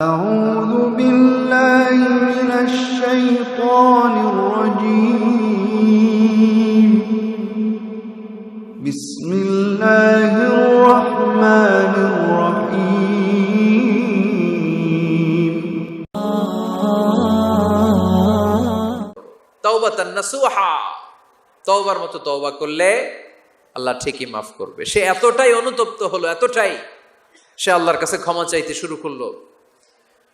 أعوذ بالله من الشيطان الرجيم بسم الله الرحمن الرحيم তওবাতান নাসুহা তওবার মতো তওবা করলে আল্লাহ ঠিকই মাফ করবে সে এতটাই অনুতপ্ত হলো এতটাই সে আল্লাহর কাছে ক্ষমা চাইতে শুরু করলো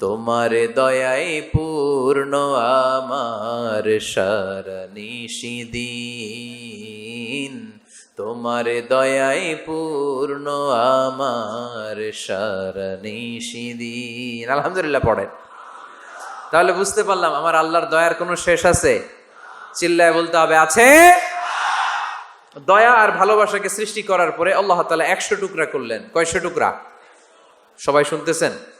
তোমার দয়ায় পূর্ণ আমার সারনিশিদিন তোমার দয়ায় পূর্ণ আমার সারনিশিদিন আলহামদুলিল্লাহ পড়েন। তাহলে বুঝতে পারলাম আমার আল্লাহর দয়ার কোনো শেষ আছে? চিল্লায় বলতে হবে, আছে? দয়া আর ভালোবাসাকে সৃষ্টি করার পরে আল্লাহ তালা একশো টুকরা করলেন। কয়শো টুকরা? সবাই শুনতেছেন?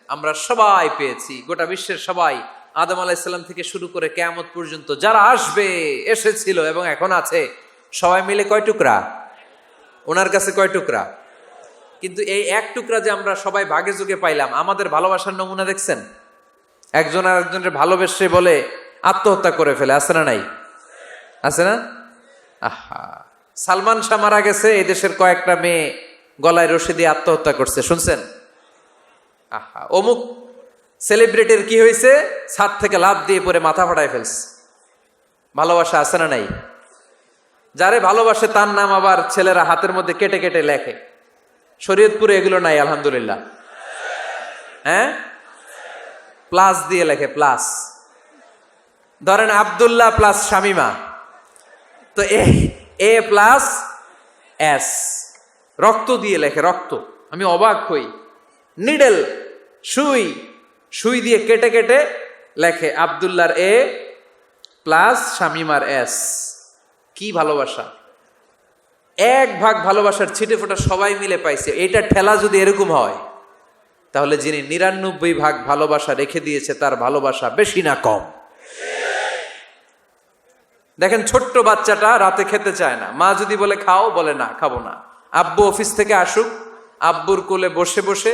আমরা সবাই পেয়েছি। গোটা বিশ্বের সবাই আদম আলাইসাল্লাম থেকে শুরু করে কেয়ামত পর্যন্ত যারা আসবে, এসেছিল এবং এখন আছে। সবাই মিলে কয় টুকরা? ওনার কাছে কয় টুকরা? কিন্তু এই এক টুকরা যে আমরা সবাই ভাগে যুগে পাইলাম, আমাদের ভালোবাসার নমুনা দেখছেন? একজন আর একজনের ভালোবেসে বলে আত্মহত্যা করে ফেলে, আছে না নাই? আছে না? আহা! সালমান শাহ মারা গেছে এই দেশের কয়েকটা মেয়ে গলায় রশি দিয়ে আত্মহত্যা করছে, শুনছেন? আহা, অমুক সেলিব্রিটির কি হয়েছে? ছাদ থেকে লাভ দিয়ে পরে মাথা ফাটায় ফেলছে। ভালোবাসা আছে না নাই? যারে ভালোবাসে তার নাম আবার ছেলেরা হাতের মধ্যে কেটে কেটে লেখে। শরীয়তপুরে এগুলো নাই, আলহামদুলিল্লাহ। হ্যাঁ? প্লাস দিয়ে লেখে, প্লাস। ধরেন আব্দুল্লাহ প্লাস শামিমা। তো এ এ প্লাস এস। রক্ত দিয়ে লেখে, রক্ত। আমি অবাক হই। নিডেল, সুই সুই দিয়ে কেটে কেটে লেখে আবদুল্লার এ প্লাস শামিমার এস। কি ভালোবাসা। এক ভাগ ভালোবাসার ছিটে ফোটা সবাই মিলে পাইছে। এটা ঠেলা যদি এরকম হয়, তাহলে যিনি নিরানব্বই ভাগ ভালোবাসা রেখে দিয়েছে, তার ভালোবাসা বেশি না কম। দেখেন, ছোট্ট বাচ্চাটা রাতে খেতে চায় না। মা যদি বলে, খাও, বলে, না, খাব না। আব্বু অফিস থেকে আসুক, আব্বুর কোলে বসে বসে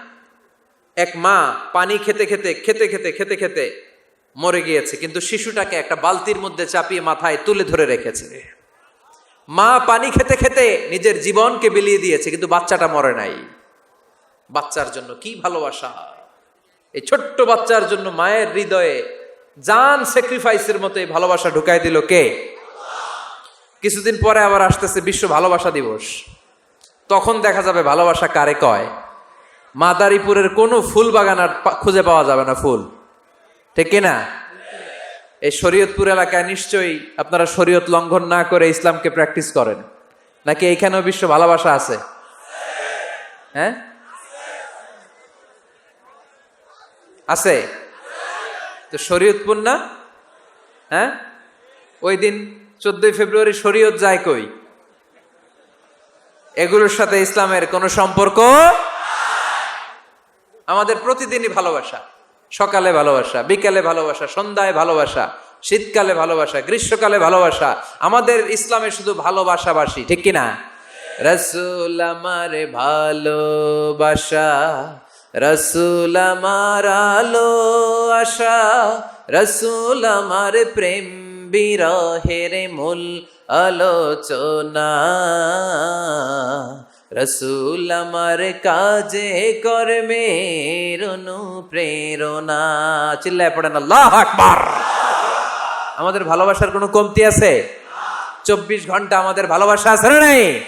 এক মা পানি খেতে খেতে খেতে খেতে খেতে খেতে মরে গিয়েছে। কিন্তু শিশুটাকে একটা বালতির মধ্যে চাপিয়ে মাথায় তুলে ধরে রেখেছে। মা পানি খেতে খেতে নিজের জীবনকে বিলিয়ে দিয়েছে, কিন্তু বাচ্চাটা মরে নাই। বাচ্চার জন্য কি ভালোবাসা? এই ছোট্ট বাচ্চার জন্য মায়ের হৃদয়ে জান স্যাক্রিফাইসের মতো এই ভালোবাসা ঢুকাই দিল কে? কিছুদিন পরে আবার আসতেছে বিশ্ব ভালোবাসা দিবস। তখন দেখা যাবে ভালোবাসা কারে কয়? মাদারীপুরের কোনো ফুল বাগান আর খুঁজে পাওয়া যাবে না ফুল। ঠিক কিনা এই শরীয়তপুর এলাকায় নিশ্চয়ই আপনারা শরীয়ত লঙ্ঘন না করে ইসলামকে প্র্যাকটিস করেন। নাকি এইখানেও বিশ্ব ভালোবাসা আছে? হ্যাঁ? আছে? তো শরীয়তপুর না? হ্যাঁ? ওই দিন চোদ্দই ফেব্রুয়ারি শরীয়ত যায় কই? এগুলোর সাথে ইসলামের কোনো সম্পর্ক আমাদের প্রতিদিনই ভালোবাসা। সকালে ভালোবাসা, বিকালে ভালোবাসা, সন্ধ্যায় ভালোবাসা, শীতকালে ভালোবাসা, গ্রীষ্মকালে ভালোবাসা, আমাদের ইসলামে শুধু ভালোবাসাবাসী, ঠিক কিনা? রসুল আমার ভালোবাসা, রসুল আমার আলো আশা, রসুল আমার প্রেম বিরহের মূল আলোচনা। রসুল আমার কাজে কর্মের অনুপ্রেরণা চিল্লায় পড়েন, আল্লাহ আকবার। আমাদের ভালোবাসার কোনো কমতি আছে? চব্বিশ ঘণ্টা আমাদের ভালোবাসা আছে না নাই?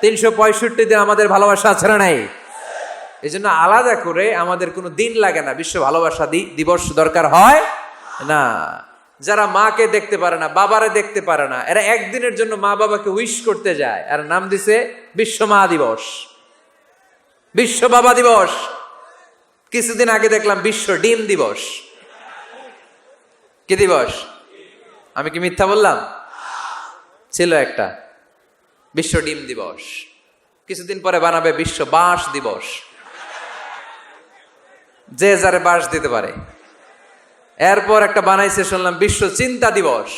তিনশো পঁয়ষট্টি দিন আমাদের ভালোবাসা আছে না নাই? এই জন্য আলাদা করে আমাদের কোনো দিন লাগে না। বিশ্ব ভালোবাসা দিবস দরকার হয় না। যারা মাকে দেখতে পারে না, বাবারে দেখতে পারে না, এরা একদিনের জন্য মা বাবাকে উইশ করতে যায়। আর নাম দিছে বিশ্ব মা দিবস। বিশ্ব বাবা দিবস। কিছুদিন আগে দেখলাম বিশ্ব ডিম দিবস। কি দিবস? আমি কি মিথ্যা বললাম? ছিল একটা। বিশ্ব ডিম দিবস। কিছুদিন পরে বানাবে বিশ্ব বাঁশ দিবস। যে যারে বাঁশ দিতে পারে। এরপর একটা বানাইছে, শুনলাম, বিশ্ব চিন্তা দিবস।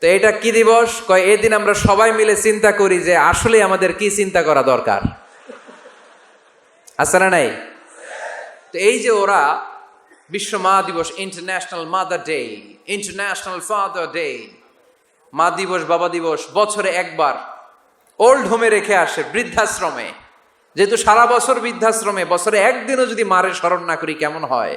তো এটা কি দিবস? কয়, এদিন আমরা সবাই মিলে চিন্তা করি যে আসলে আমাদের কি চিন্তা করা দরকার। আছে না নাই? তো এই যে ওরা বিশ্ব মা দিবস international mother day international father day মা দিবস, বাবা দিবস, বছরে একবার ওল্ড হোমে রেখে আসে বৃদ্ধাশ্রমে। যেহেতু সারা বছর বৃদ্ধাশ্রমে, বছরে একদিনও যদি মারে স্মরণ না করি, কেমন হয়?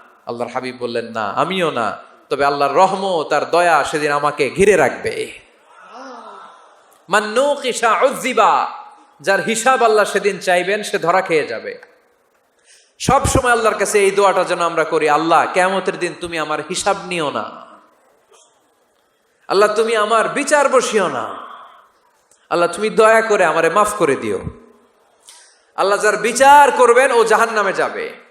আল্লাহর হাবিব বললেন, না, আমিও না। তবে আল্লাহর রহমত তার দয়া সেদিন আমাকে ঘিরে রাখবে। যার হিসাব আল্লাহ সেদিন চাইবেন, সে ধরা খেয়ে যাবে। সব সময় আল্লাহর কাছে এই দোয়াটা যেন আমরা করি, আল্লাহ কেমতের দিন তুমি আমার হিসাব নিও না। আল্লাহ, তুমি আমার বিচার বসিও না। আল্লাহ, তুমি দয়া করে আমারে মাফ করে দিও। আল্লাহ, যার বিচার করবেন, ও জাহান নামে যাবে।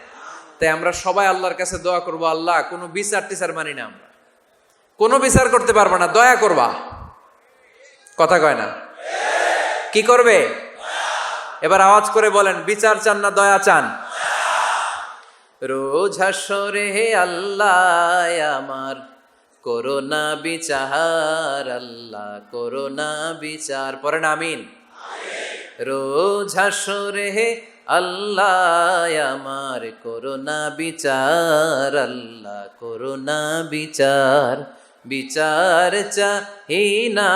তাই আমরা সবাই আল্লাহর কাছে দোয়া করব, আল্লাহ, কোনো বিচার টিচার মানি না আমরা। কোনো বিচার করতে পারব না, দয়া করবা। কথা কয় না? কি করবে? এবার আওয়াজ করে বলেন, বিচার চান না, দয়া চান। রোজ হাসরে আল্লাহ, আমার করোনা বিচার, আল্লাহ, করোনা বিচার। পরেন আমিন। রোজ হাসরে আল্লাহ আমার করোনা বিচার, আল্লাহ করোনা বিচার। বিচার চাহি না,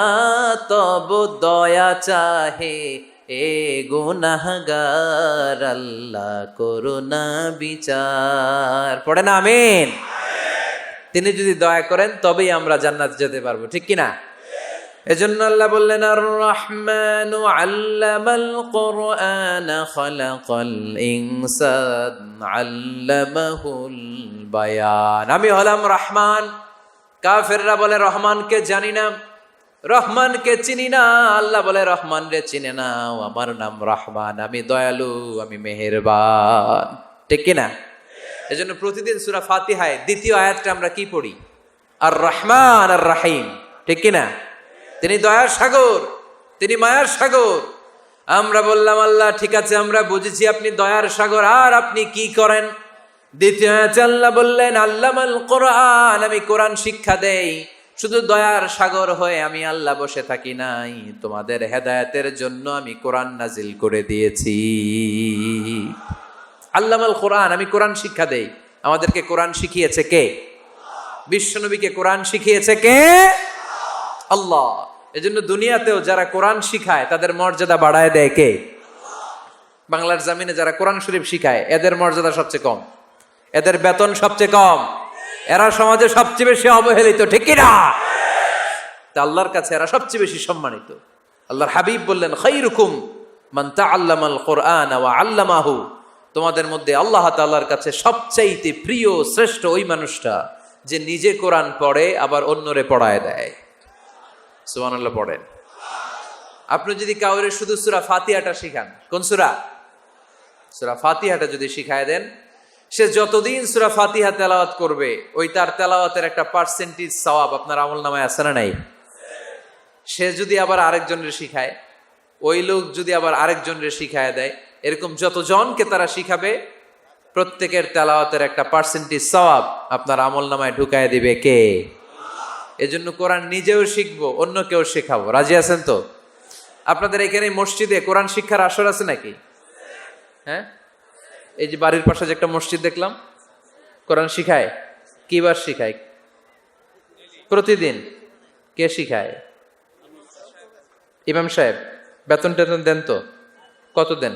তব দয়া চাহে এ গুনাহগার। আল্লাহ করোনা বিচার। পড়ে না, আমিন? তিনি যদি দয়া করেন, তবেই আমরা জান্নাত যেতে পারব, ঠিক কিনা? এজন্য আল্লাহ বললেন আর রহমান আল্লামাল কোরআন খলাকাল ইনসান আল্লামাহুল বায়ান। আমি হলাম রহমান। কাফেররা বলে, রহমানকে জানি না, রহমানকে চিনি না। আল্লাহ বলে, রহমান রে, চিনে না আমার নাম রহমান, আমি দয়ালু, আমি মেহেরবান। ঠিক কিনা এজন্য প্রতিদিন সুরা ফাতিহায় দ্বিতীয় আয়াতটা আমরা কি পড়ি? আর রহমান আর রাহিম ঠিক কিনা তিনি দয়ার সাগর, তিনি মায়ার সাগর। আমরা বললাম, আল্লাহ, ঠিক আছে, আমরা বুঝেছি আপনি দয়ার সাগর, আর আপনি কি করেন? দ্বিতীয় আল্লাহ বললেন, আল্লামাল কোরআন, আমি কোরআন শিক্ষা দেই। শুধু দয়ার সাগর হয়ে আমি আল্লাহ বসে থাকি নাই, তোমাদের হেদায়েতের জন্য আমি কোরআন নাজিল করে দিয়েছি। আল্লামাল কোরআন, আমি কোরআন শিক্ষা দেই। আমাদেরকে কোরআন শিখিয়েছে কে? বিশ্বনবীকে কোরআন শিখিয়েছে কে? আল্লাহ। এজন্য দুনিয়াতেও যারা কোরআন শিখায়, তাদের মর্যাদা বাড়ায় দেয় কে? বাংলার জামিনে যারা কোরআন শরীফ শিখায়, এদের মর্যাদা সবচেয়ে কম। এদের বেতন সবচেয়ে কম। এরা সমাজে সবচেয়ে বেশি অবহেলিত, ঠিক কিনা তা আল্লাহর কাছে এরা সবচেয়ে বেশি সম্মানিত। আল্লাহর হাবিব বললেন খৈরুকুম মান তাআল্লামাল কোরআন আল্লামাহু। তোমাদের মধ্যে আল্লাহ তাআলার কাছে সবচাইতে প্রিয়, শ্রেষ্ঠ ওই মানুষটা, যে নিজে কোরআন পড়ে, আবার অন্যরে পড়ায় দেয়। সুবহানাল্লাহ পড়েন। আপনি যদি কাউরে শুধু সুরা ফাতিহাটা শিখান, কোন সুরা? সুরা ফাতিহাটা যদি শিখায় দেন, সে যতদিন সুরা ফাতিহা তেলাওয়াত করবে, ওই তার তেলাওয়াতের একটা পার্সেন্টেজ সওয়াব আপনার আমল নামায় আছে না নাই? সে যদি আবার আরেকজনের শিখায়, ওই লোক যদি আবার আরেকজনের শিখায় দেয়, এরকম যতজনকে তারা শিখাবে, প্রত্যেকের তেলাওয়াতের একটা পার্সেন্টেজ সওয়াব আপনার আমল নামায় ঢুকায় দিবে কে? এজন্য কোরআন নিজেও শিখব অন্য কেউ শেখাবো। রাজি আছেন তো? আপনাদের এখানে মসজিদে কোরআন শিক্ষার আসর আছে নাকি? হ্যাঁ? এই যে বাড়ির পাশে যে একটা মসজিদ দেখলাম, কোরআন শিখায়। কিবার শিখায়? প্রতিদিন। কে শিখায়? ইমাম সাহেব, বেতন টেতন দেন তো? কত দেন?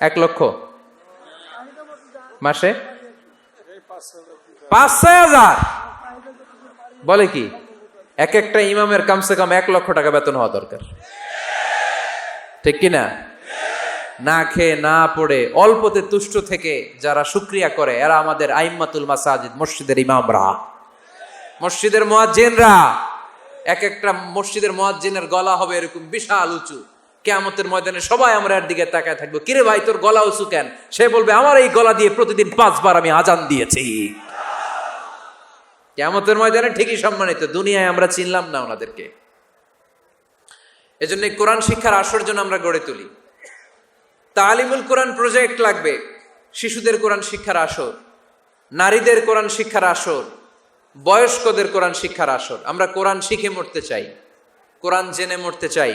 এক লক্ষ? মাসে? পাঁচ হাজার। বলে কি, এক একটা ইমামের কমসে কম এক লক্ষ টাকা বেতন হওয়া দরকার। ঠিক কি না খেয়ে না পড়ে, অল্পতে তুষ্ট থেকে যারা শুক্রিয়া করে, এরা আমাদের আইম্মাতুল মাসাজিদ, মসজিদের ইমামরা। মসজিদের মোয়াজ্জিনরা, এক একটা মসজিদের মোয়াজ্জিনের গলা হবে এরকম বিশাল উঁচু। কেয়ামতের ময়দানে সবাই আমরা এর দিকে তাকায় থাকব। কিরে ভাই, তোর গলা উঁচু কেন? সে বলবে, আমার এই গলা দিয়ে প্রতিদিন পাঁচবার আমি আজান দিয়েছি। কেয়ামতের ময়দানে ঠিকই সম্মানিত, দুনিয়ায় আমরা চিনলাম না ওনাদেরকে। এজন্য কোরআন শিক্ষার আসর জন্য আমরা গড়ে তুলি। তালিমুল কোরআন প্রজেক্ট লাগবে, শিশুদের কোরআন শিক্ষার আসর, নারীদের কোরআন শিক্ষার আসর, বয়স্কদের কোরআন শিক্ষার আসর। আমরা কোরআন শিখে মরতে চাই, কোরআন জেনে মরতে চাই।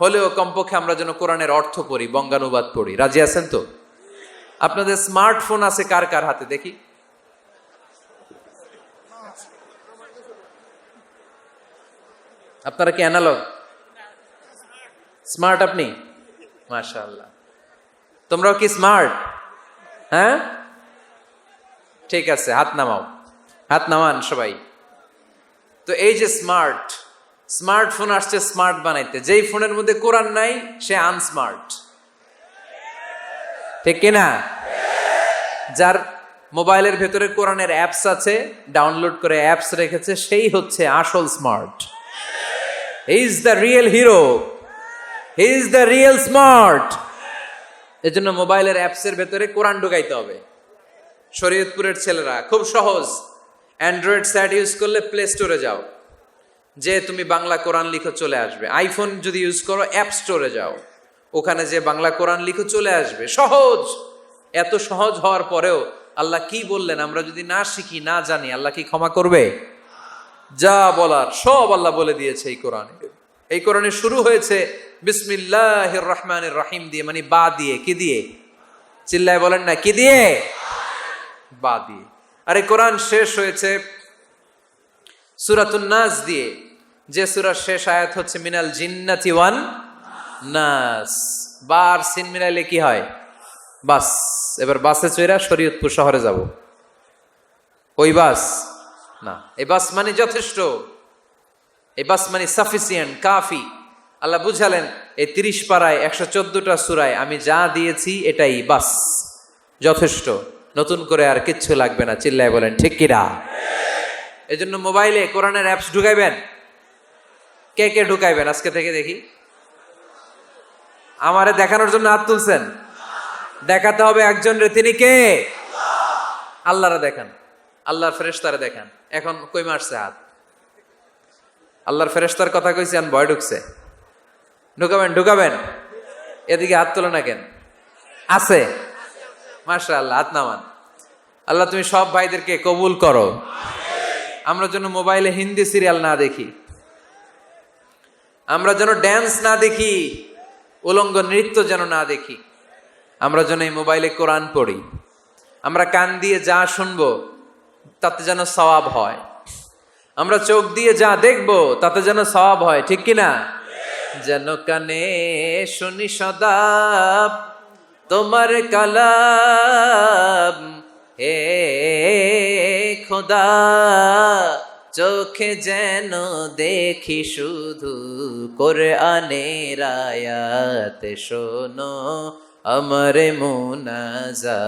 হলেও কমপক্ষে আমরা যেন কোরআনের অর্থ পড়ি, বঙ্গানুবাদ পড়ি। রাজি আছেন তো? আপনাদের স্মার্টফোন আছে কার কার হাতে? দেখি। আপনারা কি অ্যানালগ? স্মার্ট আপনি? মাশাআল্লাহ। তোমরাও কি স্মার্ট? হ্যাঁ? ঠিক আছে, হাত নামাও। হাত নামান সবাই। তো এই যে স্মার্ট স্মার্টফোন আসছে স্মার্ট বানাইতে। যেই ফোনের মধ্যে কোরআন নাই, সে আনস্মার্ট ঠিক কিনা? যার মোবাইলের ভেতরে কোরআনের অ্যাপস আছে ডাউনলোড করে অ্যাপস রেখেছে, সেই হচ্ছে আসল smart is the real hero is the real smart এজন্য মোবাইলের অ্যাপসের ভেতরে কোরআন ঢুকাইতে হবে। শরীয়তপুরের ছেলেরা, খুব সহজ। অ্যান্ড্রয়েড স্যাট ইউজ করলে প্লে স্টোরে যাও। যে তুমি বাংলা কোরআন লিখো চলে আসবে। আইফোন যদি ইউজ করো অ্যাপ স্টোরে যাও। ওখানে যে বাংলা কোরআন লিখো চলে আসবে। সহজ! এত সহজ হওয়ার পরেও আল্লাহ কি বললেন? আমরা যদি না শিখি, না জানি, আল্লাহ কি ক্ষমা করবে? যা বলার সব আল্লাহ বলে দিয়েছে এই কোরআনে। এই কোরআনে শুরু হয়েছে বিসমিল্লাহ রহমানের রাহিম দিয়ে মানে বা দিয়ে, কি দিয়ে? চিল্লায় বলেন না, কি দিয়ে? বা দিয়ে। আরে কোরআন শেষ হয়েছে সুরাতুন নাস দিয়ে। যে সুরার শেষ আয়াত হচ্ছে মিনাল জিন্নাতি ওয়ান নাস। বার সিন মিলাইলে কি হয়? বাস। এবার বাসে চইরা শরীয়তপুর শহরে যাব। ওই বাস? না, এই বাস মানে যথেষ্ট। এই বাস মানে সাফিসিয়েন্ট কাফি। আল্লাহ বুঝালেন, এই তিরিশ পাড়ায়, একশো চোদ্দটা সুরায় আমি যা দিয়েছি এটাই বাস। যথেষ্ট। নতুন করে আর কিচ্ছু লাগবে না, চিল্লায় বলেন, ঠিক কিরা এই জন্য মোবাইলে কোরআনের অ্যাপস ঢুকাইবেন। কে কে ঢুকাইবেন? আজকে থেকে দেখি। আমারে দেখানোর জন্য হাত তুলছেন। দেখাতে হবে একজন রে। তিনি কে? আল্লাহরা দেখান। আল্লাহর ফেরেশতারে দেখান। এখন কই মারছে হাত? আল্লাহর ফেরেশতার কথা কইছি আন ভয় ঢুকছে। ঢুকাবেন ঢুকাবেন। এদিকে হাত তোলো না কেন? আছে। মাসা আল্লাহ হাত নামান। আল্লাহ, তুমি সব ভাইদেরকে কবুল করো। আমরা যেন মোবাইলে হিন্দি সিরিয়াল না দেখি। আমরা যেন ড্যান্স না দেখি, উলঙ্গ নৃত্য যেন না দেখি। আমরা যেন এই মোবাইলে কোরআন পড়ি। আমরা কান দিয়ে যা শুনব, তাতে যেন সওয়াব হয়। আমরা চোখ দিয়ে যা দেখব, তাতে যেন সওয়াব হয়, ঠিক কি না? যেন কানে শুনি সদা তোমার কালাম, হে খোদা। চোখে যেন দেখি শুধু করে আনের আয়াত শোনো আমার মুনাজা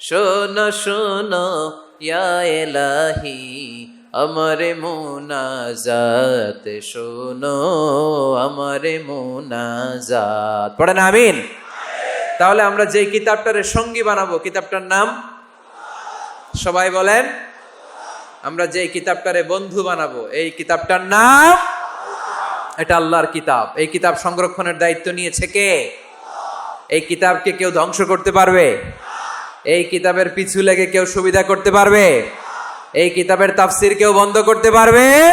শোনো শোনো, ইয়া এলাহি, আমার মুনাজাত। শোনো, আমার মুনাজাত। পড়েন, আমিন। তাহলে আমরা যে কিতাবটারে সঙ্গী বানাবো, কিতাবটার নাম? সবাই বলেন আমরা যে কিতাবটারে বন্ধু বানাবো, এই কিতাবটার নাম এটা আল্লাহর কিতাব। এই কিতাব সংরক্ষণের দায়িত্ব নিয়েছে কে? এই কিতাবকে কেউ ধ্বংস করতে পারবে? এই কিতাবের পিছু লেগে কেউ সুবিধা করতে পারবে? এই কিতাবের তাফসির কেউ বন্ধ করতে পারবে?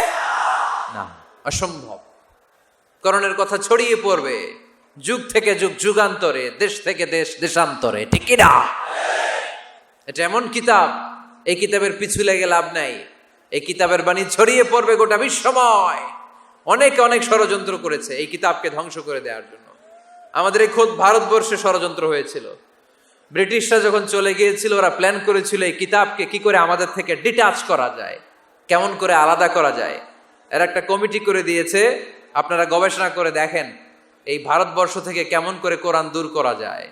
না, অসম্ভব। করণের কথা ছড়িয়ে পড়বে। যুগ থেকে যুগ, যুগান্তরে, দেশ থেকে দেশ, দেশান্তরে, ঠিক না? এটা এমন কিতাব এই কিতাবের পিছু লেগে লাভ নাই। এই কিতাবের বাণী ছড়িয়ে পড়বে গোটা বিশ্বময়। অনেকে অনেক ষড়যন্ত্র করেছে এই কিতাবকে ধ্বংস করে দেওয়ার জন্য। আমাদের এই খোদ ভারতবর্ষে ষড়যন্ত্র হয়েছিল। ব্রিটিশরা যখন চলে গিয়েছিল, ওরা প্ল্যান করেছিল এই কিতাবকে কি করে আমাদের থেকে ডিটাচ করা যায়, কেমন করে আলাদা করা যায়। এর একটা কমিটি করে দিয়েছে, আপনারা গবেষণা করে দেখেন এই ভারতবর্ষ থেকে কেমন করে কোরআন দূর করা যায়।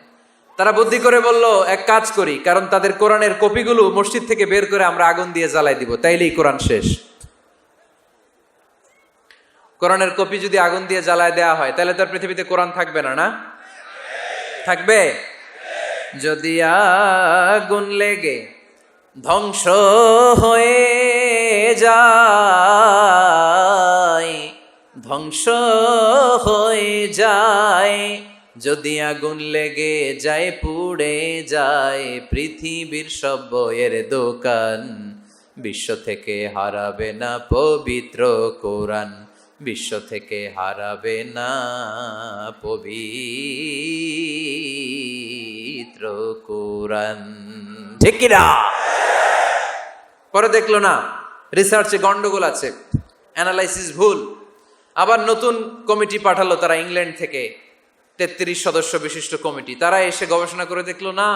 তারা বুদ্ধি করে বলল, এক কাজ করি, কারণ তাদের কোরআনের কপিগুলো মসজিদ থেকে বের করে আমরা আগুন দিয়ে জ্বালাই দিব। তাইলেই কোরআন শেষ। কোরআনের কপি যদি আগুন দিয়ে জ্বালায় দেওয়া হয় তাহলে তার পৃথিবীতে কোরআন থাকবে না না? থাকবে? যদি আগুন লেগে ধ্বংস হয়ে যায়, ধ্বংস হয়ে যায় যদি আগুন লেগে যায়, পুড়ে যায়, পৃথিবীর সব বইয়ের দোকান। বিশ্ব থেকে হারাবে না পবিত্র কোরআন। বিশ্ব থেকে হারাবে না পবিত্র কোরআন। ঠিক কি না পরে দেখল না রিসার্চে গন্ডগোল আছে অ্যানালাইসিস ভুল। আবার নতুন কমিটি পাঠালো তারা ইংল্যান্ড থেকে। তেত্রিশ সদস্য বিশিষ্ট কমিটি। তারা এসে গবেষণা করে দেখল, না,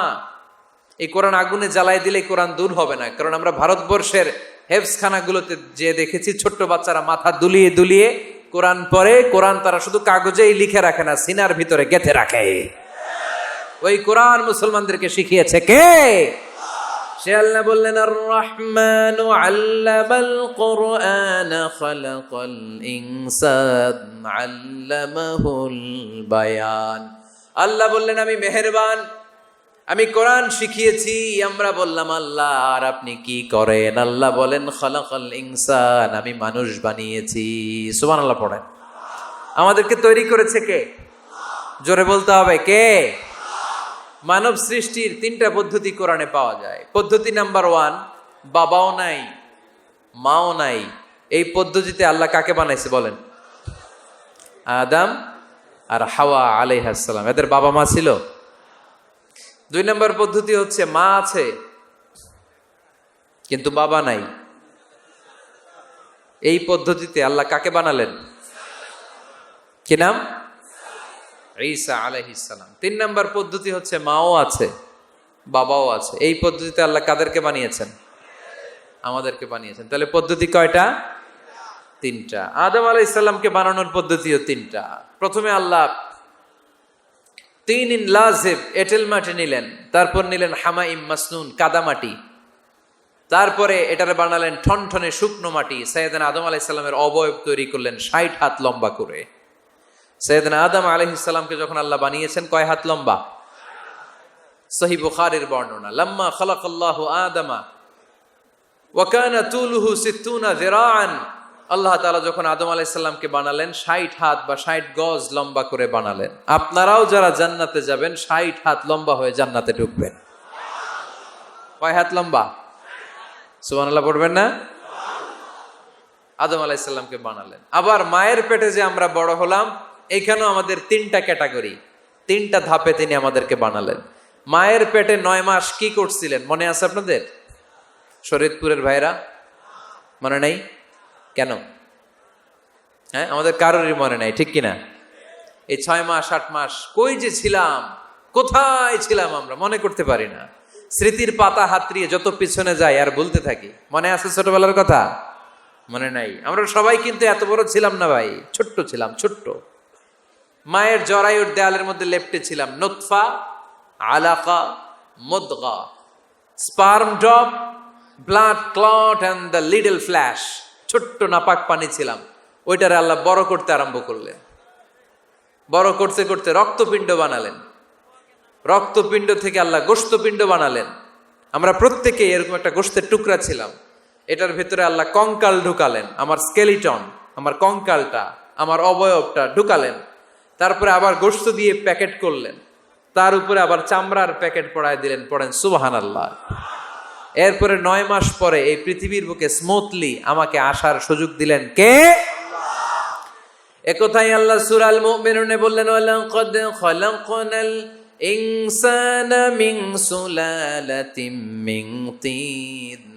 এই কোরআন আগুনে জ্বালাই দিলে কোরআন দূর হবে না। কারণ আমরা ভারতবর্ষের হেফসখানাগুলোতে যে দেখেছি, ছোট্ট বাচ্চারা মাথা দুলিয়ে দুলিয়ে কোরআন পরে কোরআন তারা শুধু কাগজেই লিখে রাখে না, সিনার ভিতরে গেথে রাখে। ওই কোরআন মুসলমানদেরকে শিখিয়েছে কে? সে আল্লাহ বললেন আর রহমান আল্লামাল কোরআন খালাকাল ইনসান আল্লামাহুল বায়ান। আল্লাহ বললেন, আমি মেহেরবান, আমি কোরআন শিখিয়েছি, আমরা বললাম, আল্লাহ, আর আপনি কি করেন? আল্লাহ বলেন, খালাকাল ইনসান, আমি মানুষ বানিয়েছি। সুবহানাল্লাহ পড়েন। আমাদেরকে তৈরি করেছে কে? জোরে বলতে হবে, কে? মানব সৃষ্টির তিনটা পদ্ধতি কোরআনে পাওয়া যায়। পদ্ধতি নাম্বার ওয়ান, বাবাও নাই, মাও নাই। এই পদ্ধতিতে আল্লাহ কাকে বানাইছে বলেন? আদাম আর হাওয়া আলাইহাসালাম এদের বাবা মা ছিল। দুই নম্বর পদ্ধতি হচ্ছে মা আছে, কিন্তু বাবা নাই। এই পদ্ধতিতে আল্লাহ কাকে বানালেন? কি নাম? ঈসা আলাইহিসালাম তিন নম্বর পদ্ধতি হচ্ছে মাও আছে, বাবাও আছে। এই পদ্ধতিতে আল্লাহ কাদেরকে বানিয়েছেন? আমাদেরকে বানিয়েছেন। তাহলে পদ্ধতি কয়টা? তিনটা। আদম আলাইসাল্লামকে বানানোর পদ্ধতিও তিনটা। প্রথমে আল্লাহ তিন ইন লাজেব এটেল মাটি নিলেন, তারপর নিলেন হামাইম মাসনুন কাদামাটি তারপরে এটারে বানালেন ঠনঠনে শুকনো মাটি। সৈয়দান আদম আলাইসাল্লামের অবয়ব তৈরি করলেন ষাট হাত লম্বা করে। সৈয়দান আদম আলহিসাল্লামকে যখন আল্লাহ বানিয়েছেন, কয় হাত লম্বা? সহি বুখারের বর্ণনা, লাম্মা খালাকাল্লাহু আদামা ওয়াকানা তুলুহু সিত্তুনা যিরাআন। আল্লাহ তাআলা যখন আদম আলাইহিস সালামকে বানালেন 60 হাত বা 60 গজ লম্বা করে বানালেন। আপনারাও যারা জান্নাতে যাবেন 60 হাত লম্বা হয়ে জান্নাতে ঢুকবেন। কয় হাত লম্বা? সুবহানাল্লাহ পড়বেন না? আদম আলাইহিস সালামকে বানালেন। আবার মায়ের পেটে যে আমরা বড় হলাম এখানেও আমাদের তিনটা ক্যাটাগরি, তিনটা ধাপে তিনি আমাদেরকে বানালেন। মায়ের পেটে নয় মাস কি করছিলেন? মনে আছে আপনাদের? শরীদপুরের ভাইরা? মনে নেই? কেন? হ্যাঁ আমাদের কারোরই মনে নাই, ঠিক কিনা? এই ছয় মাস, আট মাস, কই যে ছিলাম? কোথায় ছিলাম আমরা? মনে করতে পারি না। স্মৃতির পাতা হাতড়িয়ে যত পিছনে যাই, আর বলতে থাকি। মনে আছে ছোটবেলার কথা? মনে নাই। আমরা সবাই কিন্তু এত বড় ছিলাম না ভাই, ছোট্ট ছিলাম, ছোট্ট। মায়ের জরায়ুর দেয়ালের মধ্যে লেপটে ছিলাম। নোৎফা আলাকা, মুদগা। Sperm drop, blood clot and the little flesh. ছোট্ট নাপাক পানি ছিলাম। ওইটারে আল্লাহ বড় করতে আরম্ভ করলেন। বড় করতে করতে রক্তপিণ্ড বানালেন। রক্তপিণ্ড থেকে আল্লাহ গোস্তপিণ্ড বানালেন। আমরা প্রত্যেকে এরকম একটা গোস্তের টুকরা ছিলাম। এটার ভেতরে আল্লাহ কঙ্কাল ঢুকালেন। আমার স্কেলিটন, আমার কঙ্কালটা, আমার অবয়বটা ঢুকালেন। তারপরে আবার গোস্ত দিয়ে প্যাকেট করলেন। তার উপরে আবার চামড়ার প্যাকেট পড়ায় দিলেন, পড়েন সুবাহান আল্লাহ এরপরে নয় মাস পরে এই পৃথিবীর বুকে স্মুথলি আমাকে আসার সুযোগ দিলেন কে? একথাই আল্লাহ সুরাল মুমিনুনে বললেন খলাকনাল ইনসানা মিন সুলালাতিম মিন তিন।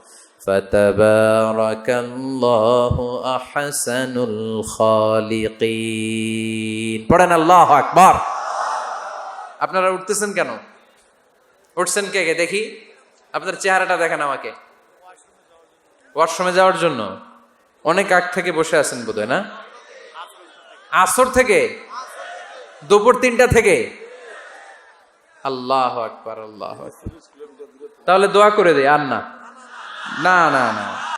فتبارك الله أحسن الخالقين পড়েন আল্লাহ আকবার আপনারা উঠতেছেন কেন উঠছেন কে কে দেখি আপনার চেহারাটা দেখেন আমাকে ওয়াশরুমে যাওয়ার জন্য অনেক আগ থেকে বসে আছেন বোধহয় না আসর থেকে দুপুর তিনটা থেকে আল্লাহ আকবার আল্লাহ আকবার। তাহলে দোয়া করে দে আর না না না না।